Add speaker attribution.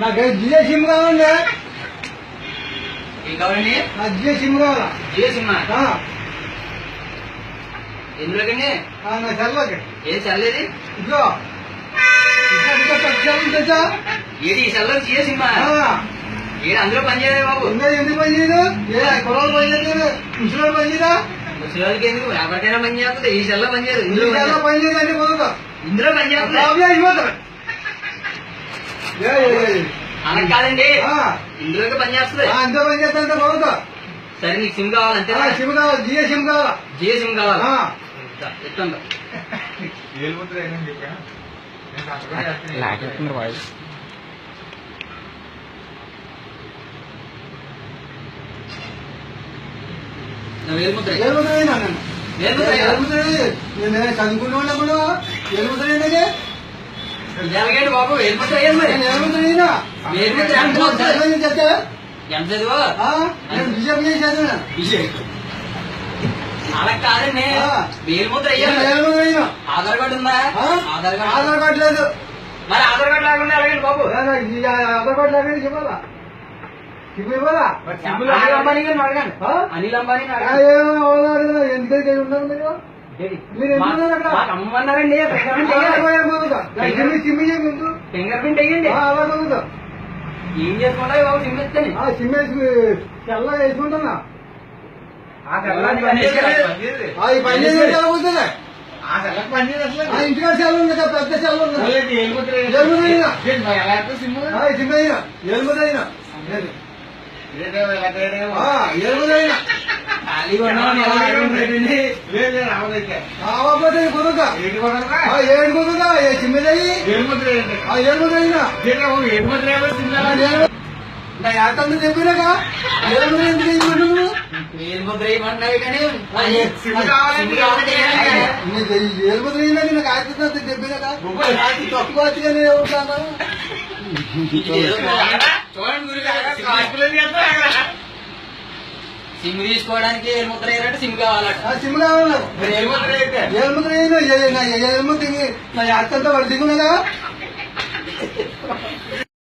Speaker 1: నాకు జియో సిమ్ కావాలండి
Speaker 2: ఏం కావాలండి?
Speaker 1: నాకు జియో సిమ్ కావాలా?
Speaker 2: జియో సిమ్మా
Speaker 1: ఆ,
Speaker 2: ఎందులోకండి
Speaker 1: ఆ, నా సెల్లోకి
Speaker 2: ఏం చల్లేది
Speaker 1: ఇదిగో?
Speaker 2: ఏది ఈ సెల్లో జియో సిమ్మా
Speaker 1: ఆ,
Speaker 2: ఏది అందులో పనిచేయదు బాబు?
Speaker 1: ఇంకా ఎందుకు పని చేయదు ఏ కుర్రోడు పని చేయలేదు ముసలోడు పని చేయదా
Speaker 2: ముసలివాళ్ళకి ఎందుకు? ఎవరికైనా పని చేస్తుంది ఈ సెల్లో పని చేయదు. ఇందులో పని చేయదు. ఇందులో పని చేస్తుంది
Speaker 1: ప్రాబ్లం అయిపోతుంది ఏ, ఏ, ఏ.
Speaker 2: అలా కాదండి.
Speaker 1: ఆ,
Speaker 2: ఇందులోకి పని చేస్తుంది.
Speaker 1: ఆ, అంతే పని చేస్తా కుదరదు
Speaker 2: సరే నీకు సిమ్ కావాలి అంతే
Speaker 1: ఆ, సిమ్ కావాలి జియో సిమ్ కావాలా.
Speaker 2: జియో సిమ్ కావాలి.
Speaker 1: ఆ,
Speaker 2: ఎత్తండి.
Speaker 3: లాగేస్తున్నారు వాయిస్.
Speaker 2: నా వేలు ముద్ర.
Speaker 1: ఏలుముద్రైనా నేను
Speaker 2: ఏలుముద్ర
Speaker 1: ఏలుముద్రై
Speaker 2: ఎలాగండి బాబు మరి. ఎంత చదువు అలా కాదండి
Speaker 1: ఆ.
Speaker 2: వేలు ముద్ర
Speaker 1: నేను
Speaker 2: అయ్యాను
Speaker 1: ఏలుముద్రైనా
Speaker 2: ఆధార్ కార్డు ఉందా? ఆధార్ కార్డు.
Speaker 1: ఆధార్ కార్డు లేదు.
Speaker 2: మరి ఆధార్ కార్డు లేకుండా ఎలాగండి బాబు?
Speaker 1: ఆధార్ కార్డు లేకుండా చెప్పాలా
Speaker 2: అనిల్ అంబానీ? అనిల్ అంబానీ
Speaker 1: ఎందుకైతే ఉన్నారు మీరు?
Speaker 2: అమ్మన్నారండి ఫింగర్ ప్రింట్ వేయండి? ఏం చేసుకుంటావు బాబు సిమ్ ఇస్తాను
Speaker 1: ఆ సిమ్ వేసి తెల్లగా వేసుకుంటున్నా. ఆ, పని ఉంది కదా పెద్ద ఉంది. సిమ్? అయినా
Speaker 2: అడగండి?
Speaker 1: కాకపోతే కుదురుతా ఆ, ఏడు కుదురుతా ఏ ఆ ఎలుముదైనా నా యాతందు చెప్పినాక ఎలుముద ఎందుకు
Speaker 2: కానీ
Speaker 1: నాకు. తక్కువ.
Speaker 2: సిమ్ తీసుకోవడానికి ముద్ర వేయాలంటే సిమ్ కావాలట.
Speaker 1: సిమ్ కావాలి నాకు
Speaker 2: మరి ఏలు ముద్ర వేస్తే?
Speaker 1: ఎలుముద్ర అయినా ఎలుముద్ర నా యాతంతో వాడు దిగునగా